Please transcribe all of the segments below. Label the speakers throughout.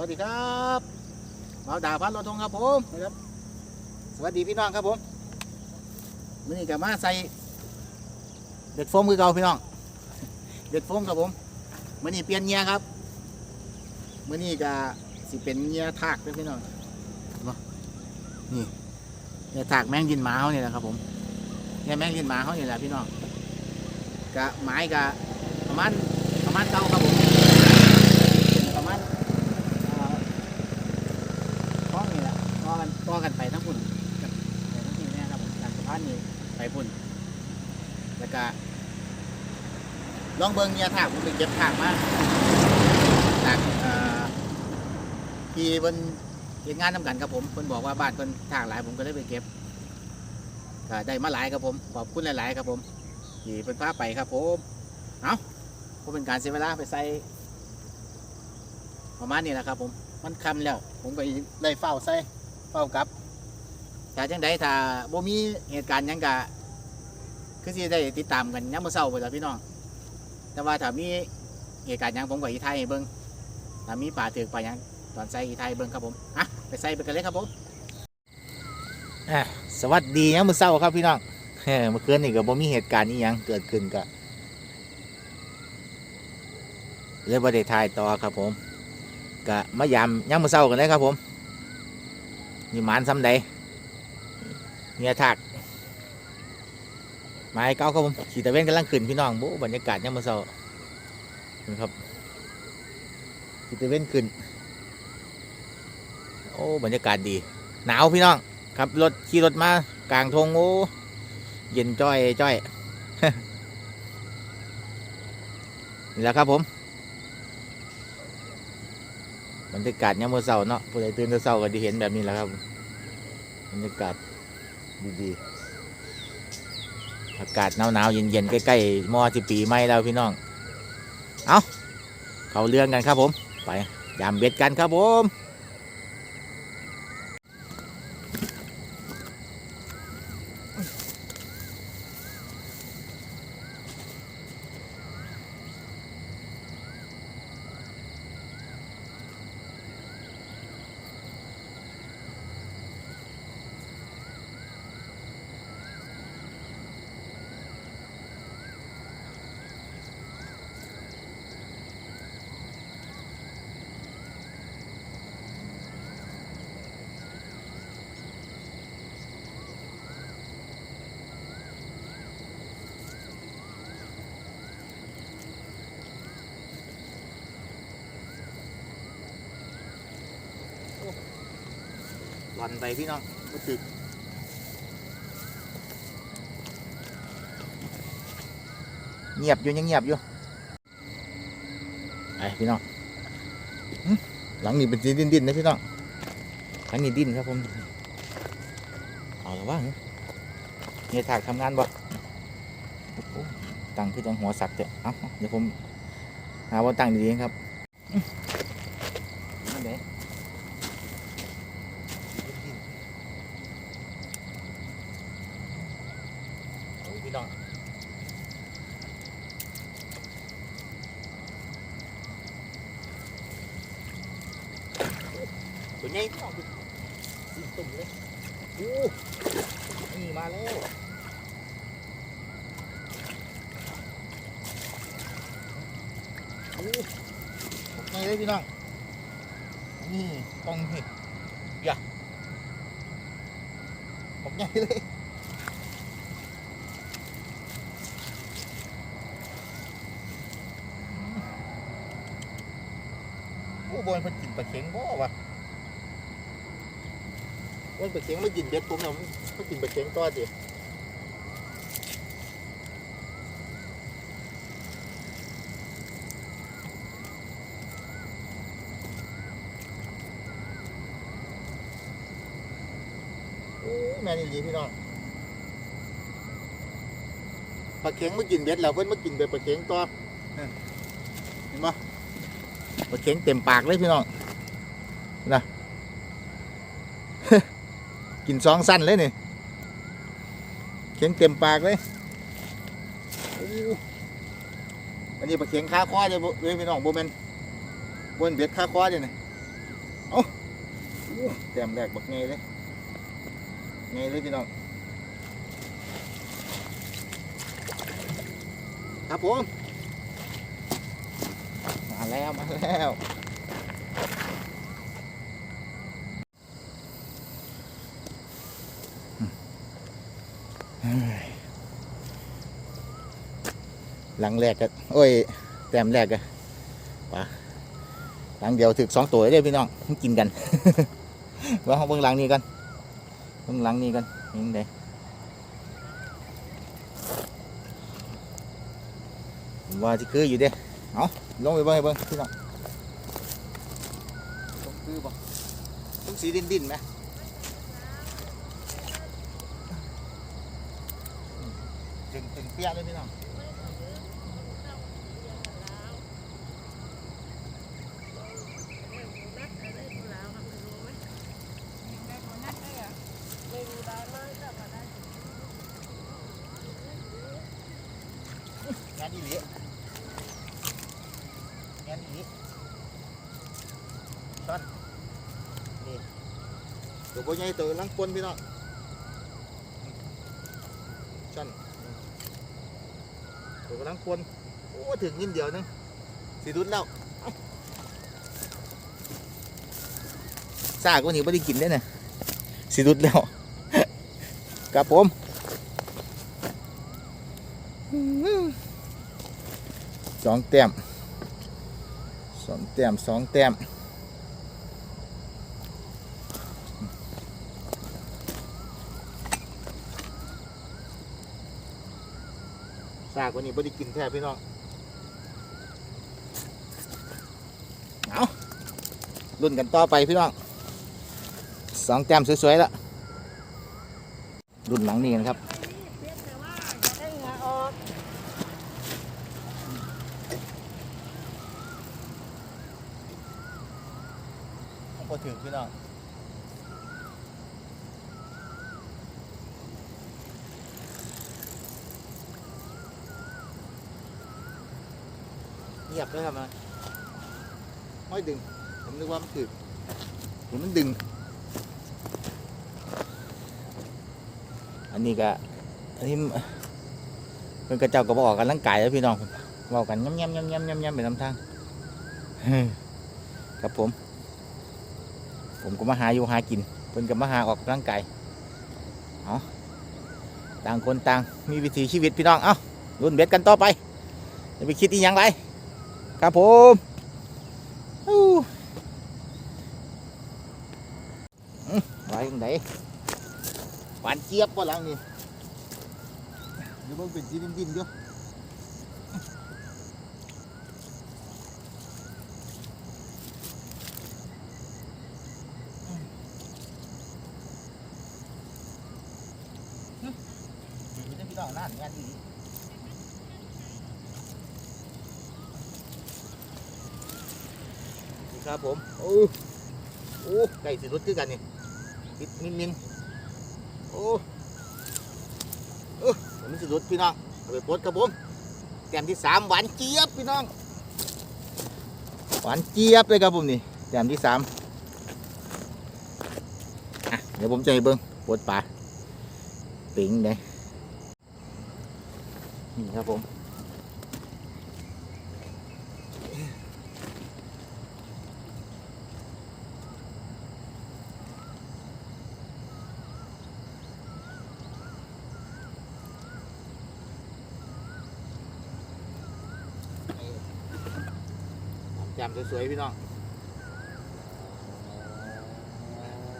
Speaker 1: วัสดีครับบ่าวดาพันรถทงครับผมนะครับ สวัสดีพี่น้องครับผมมื่อนี้ก็มาใส่เด็ดโฟมคือเก่าพี่น้องเด็ดโฟมครับผมมื่อนี้เปลี่ยนเงียครับมื่อนี้ก็สิเป็นเงียถากเด้อพี่น้องนบ่นี่เงียถากแมงยินหมาเขาเนี่แหละครับผมเงียแมงยินหมาเขาเนี่ยแหละพี่น้องกะไม้กะประมาณประมาณเก่าครับผมเป็นประมาณเอ่อท้องนี่แหละต่อกันต่อกันไปทั้งพุ่นกับไปทั้งที่นี่ครับผมจานนี้ไปพุ่นแล้วก็ลองเบิ่งเงียถากผมไปเก็บถากมาจากที่เพิ่นเฮ็ดงานทำกันครับผมเพิ่นบอกว่าบ้านเพิ่นถากหลายผมก็เลยไปเก็บก็ได้มาหลายครับผม ขอบคุณหลาย ๆ ครับผมที่เพิ่นพาไปครับผมเอาผมเป็นการเสียเวลาไปใส่ประมาณนี้แหละครับผมมันคำแล้ว ผมก็เลยเฝ้าใส่เฝ้ากับ ถ้าจังใดถ้าบ่มีเหตุการณ์หยังกะคือสิได้ติดตามกันยามมื้อเช้าไปแล้วพี่น้อง แต่ว่าถ้ามีเหตุการณ์หยังผมก็อีไทยให้เบิ่งถ้ามีป่าถือป่าหยังตอนใส่อีไทยเบิ่งครับผมอะไปใส่ไปกันเลยครับผมอะสวัสดียามมื้อเช้าครับพี่น้องเฮ้อเมื่อคืนนี่ก็บ่มีเหตุการณ์อีหยังเกิดขึ้นก็เลยบ่ได้ถ่ายต่อครับผมก็มายามยามมื้อเช้ากันเลยครับผมนี่หมานซ้ำใด เมียทักไม้เก้าครับผมขี่ตะเวนกำลังขึ้นพี่น้องบ้บรรยากาศยามมื้อเช้านะครับขี่ตะเวนขึ้น โอ้บรรยากาศดี หนาวพี่น้องครับรถขี่รถมากลางทงโอ้เย็นจ้อยจ้อยนี่แหละครับผมบรรยากาศยามมื้อเช้าเนาะผู้ใดตื่นแต่เช้าก็ได้เห็นแบบนี้แหละครับบรรยากาศ ดีๆ อากาศหนาวๆเย็นๆ ใกล้ๆมอสิปีไหม่แล้วพี่น้อง เอาเขาเรื่องกันครับผม ไปยามเบ็ดกันครับผม หล่อนไปพี่น้องรู้สึกเงียบอยู่ยังเงียบอยู่ไอพี่น้องหลังนี้เป็นสีดิ้นนะพี่น้องหลังนี้ดิ้นครับผมเอาละว่าเนี่ยถากทำงานบ่โอ้โหตั้งคือจังหัวสักเถอะเอาเดี๋ยวผมหาว่าตั้งดีๆครับอื้อนั่นเด้ โอ้ยพี่น้อง ตัวใหญ่พี่น้องดูสีตุ่มเลยโอ้นี่มาแล้วโอ้ใหญ่เลยพี่น้อง นี่ตองเห็ดอย่าผมใหญ่เลยโอ้บอลมันกินปลาเข็งบ่วะ บอลปลาเข็งไม่กินเบ็ดผมเนี่ยมันกินปลาเข็งตัวดิโอ้แม่นี่ดีพี่น้องปลาเข็งไม่กินเบ็ดแล้วเพิ่นมากินเบ็ดปลาเข็งตัวนั่นเห็นปะปลาเข็งเต็มปากเลยพี่น้องนะ กินสองสั้นเลยนี่เข็งเต็มปากเลยอันนี้ปลาเข็งคาคอเลยบ่เลยพี่น้องโบแมนบนเบ็ดคาคอเลยนี่เอาโอ้แต้มแรกบักไงเลยไงเลยพี่น้องครับผมมาแล้วมาแล้ว หลังแรกก็โอ้ย แต้มแรกก็ปะหลังเดียวถึกสองตัวเลยเด้อพี่น้องมันกินกันว่าเอาเบิ่งหลังนี้กันเบิ่งหลังนี้กันยังไงผมว่าที่คืออยู่เด้เอาลงไปเบิ่งให้เบิ่งพี่น้องต้องคือบ่ต้องสีดินดินๆไหมถึงถึง เปี้ยเลยพี่น้องงานอีหลีงานอีหลีช้อนนี่ตัวโบใหญ่ตัวลังปนพี่น้องช้อน ตัวกำลังปนโอ้ถึงนิดเดียวนึงสีดุดแล้วเอ้าซากวันนี้ไม่ได้กินได้เนี่ยสีดุดแล้วครับผมสองแต้มสองแต้มสองแต้ม ซากวันนี้บ่ได้กินแท้พี่น้องเอารุ่นกันต่อไปพี่น้องสองแต้มสวยๆแล้วรุ่นหลังนี้กันครับพอถึงพี่น้อง งียบเลยครับนะไม่ดึง ผมนึกว่ามันถึกผมมันดึง อันนี้ก็อันนี้เป็นกระเจ้าก็บอกกันร่างกายแล้วพี่น้องบอกกันย่ำย่ำย่ำย่ำย่ำย่ำไปตามทางครับผม ผมก็มาหาอยู่หากินเพิ่นก็มาหาออกกำลังกายเอาต่างคนต่างมีวิถีชีวิตพี่น้อง เอ้ารุ่นเบ็ดกันต่อไปอย่าไปคิดอีหยังไร ครับผมไว้ยังไงหวานเจี๊ยบว่าหลังนี่เดี๋ยวเบิ่งเป็นสีดินๆอยู่นะพี่น้องนั่นงานดีนี่ครับ ผมโอ้โอ้ไก่สิรุดคือกันนี่ปิดมินมินโอ้เออผมสิรุดพี่น้องเอาไปปลดครับผมแต้มที่สามหวานเจี๊ยบพี่น้อง หวานเจี๊ยบเลยครับผมนี่แต้มที่สามเดี๋ยวผมจะให้เบิ้งปลดปลาปิงเด้นี่ครับผม จำสวยๆพี่น้อง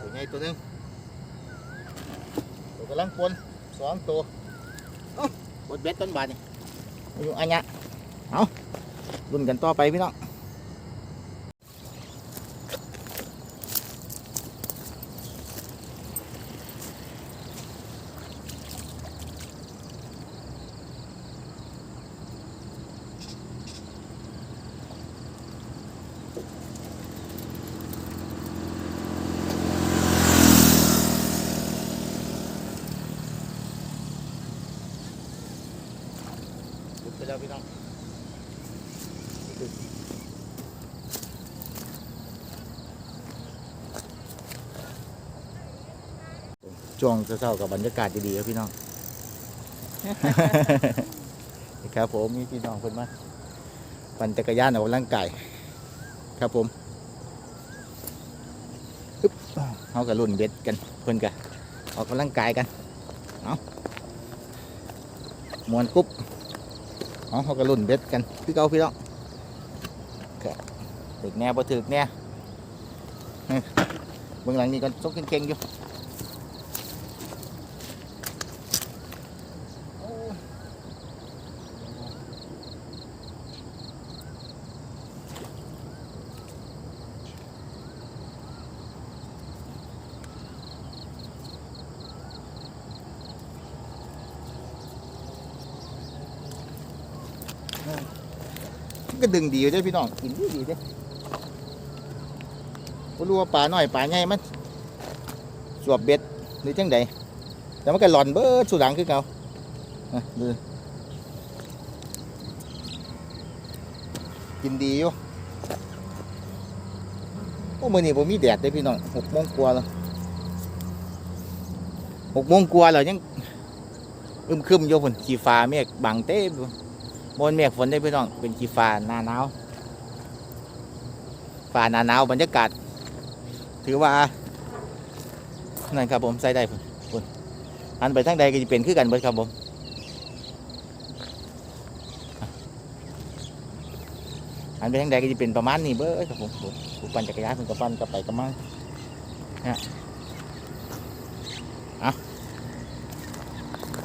Speaker 1: ตัวใหญ่ตัวนึงตัวกำลังปนสองตัวบดเบ็ดต้นบานนี่อยู่อันเนี้ยเอารุ่นกันต่อไปพี่น้อง ช่วงเช้าๆกับบรรยากาศดีๆครับพี่น้อง นี่ครับผมมีพี่น้องคนมาปั่นจักรยานออกกำลังกายครับผมอึ๊บเขากับรุ่นเบ็ดกันเพื่อนกันออกกำลังกายกันเอามวนกุ๊บเอาเขากับรุ่นเบ็ดกันพี่เก้าพี่น้องถึกแน่บ่ถึกแน่เอ้ยเบื้องหลังนี่ก็ซกเก่งๆอยู่ ดึงดีอยู่เด้พี่น้องกินดีดีเด้อบ่รู้ว่าปลาหน้อยปลาใหญ่มันสวบเบ็ดหรือจังใดแต่มันก็หลอนเบิดสุดหลังคือเก่าดูกินดีอยู่โอ้มื้อนี้บ่มีแดดเด้พี่น้องหกโมงกว่าแล้วหกโมงกว่าแล้วยังอึมครึมอยู่พุ่นขี้ฟ้าเมฆบังเต้ อยู่บนเมฆฝนได้พี่น้องเป็นกีฟ้าหน้าหนาวฟ้าหน้าหนาวบรรยากาศ ถือว่านั่นครับผมใส่ได้พุ่นพุ่นอันไปทางใดก็จะเป็นคือกันเบิดครับผมอันไปทางใดก็จะเป็นประมาณนี้เบิดครับผมผมปั่นจักรยานผมกับปั่นกับไปกับมาฮะเอา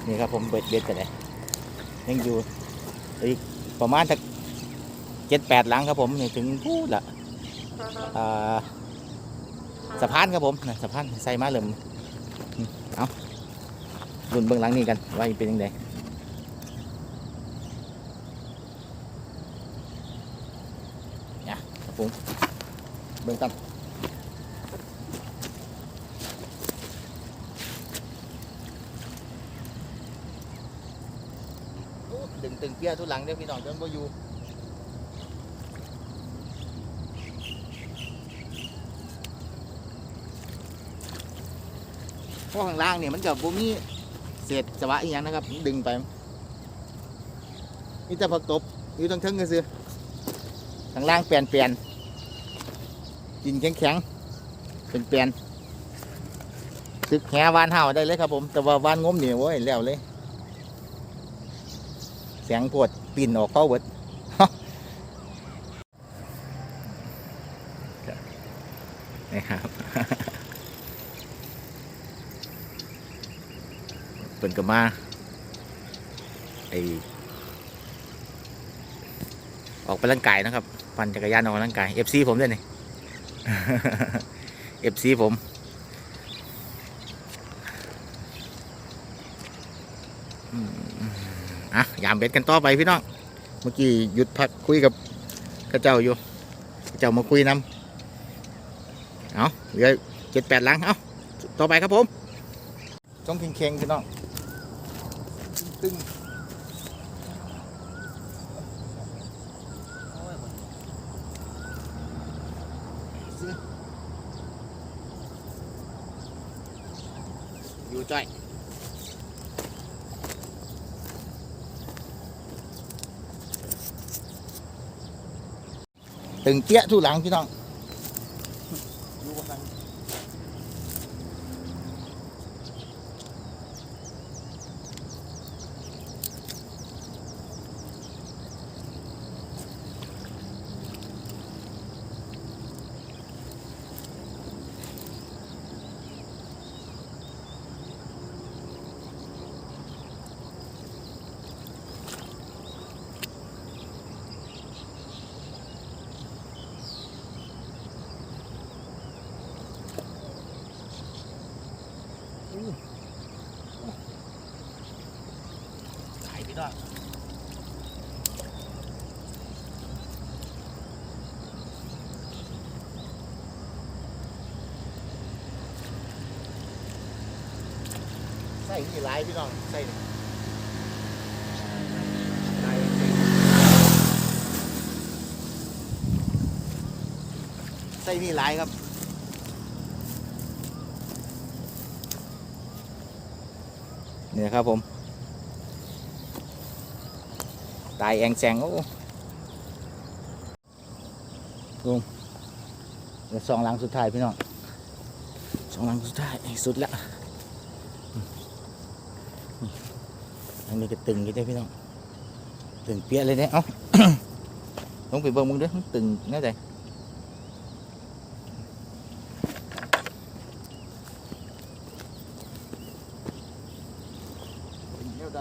Speaker 1: นี่ครับผมเบ็ดเบ็ดกันเลยยังอยู่ ประมาณสักเจ็ดแปดหลังครับผมนี่ถึงพูดละอ่าสะพานครับผมนะสะพานใส่มาเริ่มอืมเอารุ่นเบื้องหลังนี่กันว่าเป็นยังไงเนี่ยครับผมเบื้องต้นโอ้ดึง ตึงเปี้ยทุหลังเด้อพี่น้องจนบ่อยู่พราะข้างล่างเนี่ยมันกับบ่มีเศษสวะอีหยังนะครับ ดึงไปนี่แต่ผักตบอยู่ตรงเทิงก็ซื้อข้างล่างเปลี่ยนเปลี่ยนกินแข็งแข็งเป็นเปลี่ยนซึกแหวานเห่าได้เลยครับผม แต่ว่าวานงมเหนี่ยโว้ยแล้วเลย เสียงปวดปีนออกเข้าเบิดนี่ครับเปินก็มาไอออกไปร่างกายนะครับ ปั่นจักรยานออกกำลังกาย FC ผมด้วยนี่ FC ผมอืม อะยามเบ็ดกันต่อไปพี่น้องเมื่อกี้หยุดพักคุยกับกระเจ้าอยู่กระเจ้ามาคุยนำเอาเหลือเจ็ดแปดลังเอาต่อไปครับผมต้องเค็งๆพี่น้องตึงอยู่จ้อย ตึงเตี้ยทุหลังพี่น้องอยู่กับกันขาย พี่น้องใส่นี่หลายพี่น้องใส่นี่หลายใส่นี่หลายครับนี่นะครับผม ตายแองแซงโอ้ลุงเดี๋ยวสองหลังสุดท้ายพี่น้องสองหลังสุดท้ายสุดละอืมอืมอันนี้ก็ตึงกันได้พี่น้องตึงเปียเลยเนี่ยเอ้าลงไปเบิ่งมึงเด้วยตึงแน่ใจเป็นแนวใด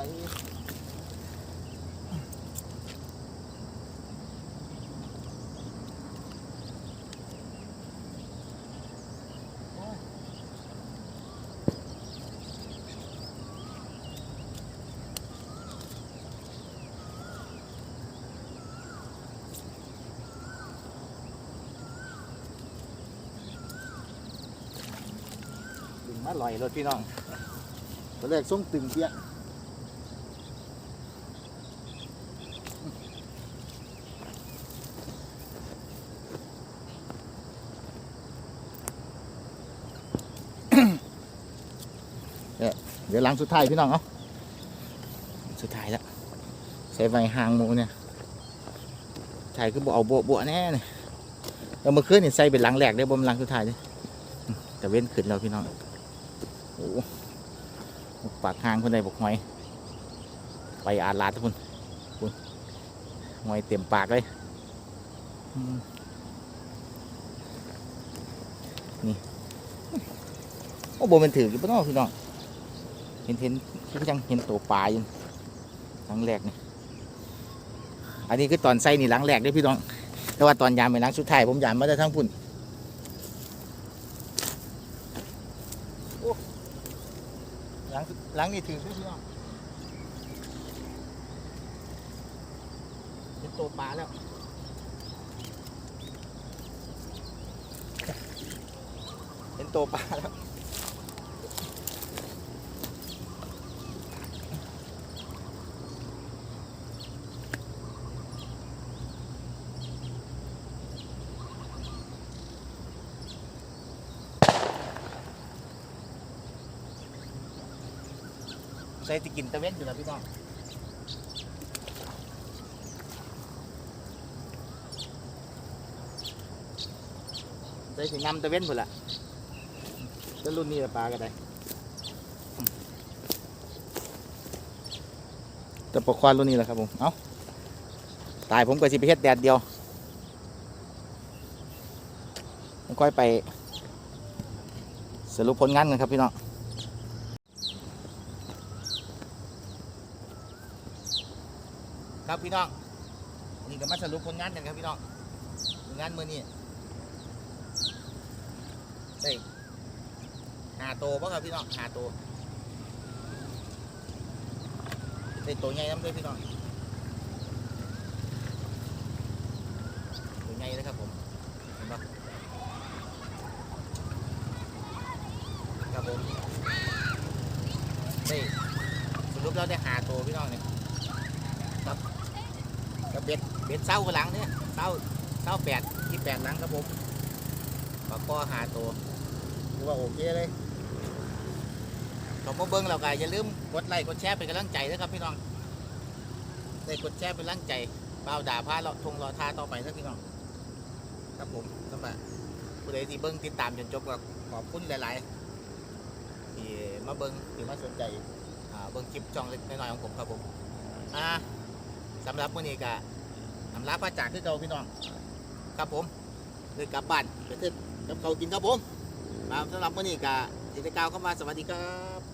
Speaker 1: ตึงมาลอยรถพี่น้องตอนแรกส่งตึงเปี้ยเนี่เดี๋ยวหลังสุดท้ายพี่น้องเอาสุดท้ายแล้วใส่ไฟหางหมูเนี่ยถ่ายคือบ่เอาบะโบะแน่เนี่ยแล้วเมื่อคืนนี่ใส่เป็นหลังแรกได้บ่เป็นหลังสุดท้ายเลยแต่เว้นขึ้นแล้วพี่น้อง โอ้ปากหางคนใดบอกหอย ไปอาลาดทุกคนคุณหอยเต็มปากเลยนี่โอ้โบมันถือกี่ปะน้องพี่น้องเห็นเห็นคือยังเห็นตัวปลาอยู่ครั้งแรกนี่อันนี้คือตอนใส่นี่หลังแรกด้อพี่น้อง แต่ว่าตอนยามเป็นหลังสุดท้ายผมยามมาได้ทั้งพุ่น หลังหลังนี่ถือพี่น้องเป็นตัวปลาแล้วเป็นตัวปลาแล้ว ใส่ติกินตะเวนอยู่แล้วพี่น้องใส่ตินำตะเวนหมดละแล้วรุ่นนี้ละปลาก็ได้ต่ปลาควานรุ่นนี้แหละครับผม เอาตายผมก็สิไปเฮ็ดแดดเดียวค่อยไปสรุปผลงานกันครับพี่น้อง ครับพี่น้องนี่ก็มาสรุปผลงานกันครับพี่น้องผลงานมือนี้ได้หาโตวป่ะครับพี่น้องหาโตวได้ตัวใหญ่น้ำด้วยพี่น้องตัวใหญ่เลยครับผมเห็นปะครับผมได้สรุปแล้วได้หาโตวพี่น้องเนี่ย กับเบ็ดเบ็ดเศร้ากับหลังเนี่ยเศร้าเศร้าแปดที่แปดหลังครับผมปลาคอหาตัวถือว่าโอเคเลยขอมาเบิ้งเราก็อย่าลืมกดไลค์กดแชร์เป็นกำลังใจนะครับพี่น้องได้กดแชร์เป็นกำลังใจเบาด่าพาเราทงรอทาต่อไปนะพี่น้อง ครับผมสำหรับผู้ใดที่เบิ้งติดตามจนจบก็ขอบคุณหลาย ๆ ที่มาเบิ้งที่มาสนใจเบิ้งคลิปช่องเล็กน้อยของผมครับผมอ่าสำหรับมื้อนี้ก็ำลาพระจากคือเก่าพี่น้อง ครับผมเลยกลับบ้านไปเถิดกับเขากินครับผมมาสำหรับวันนี้ก็สิได้กล่าวเข้ามาสวัสดีครับ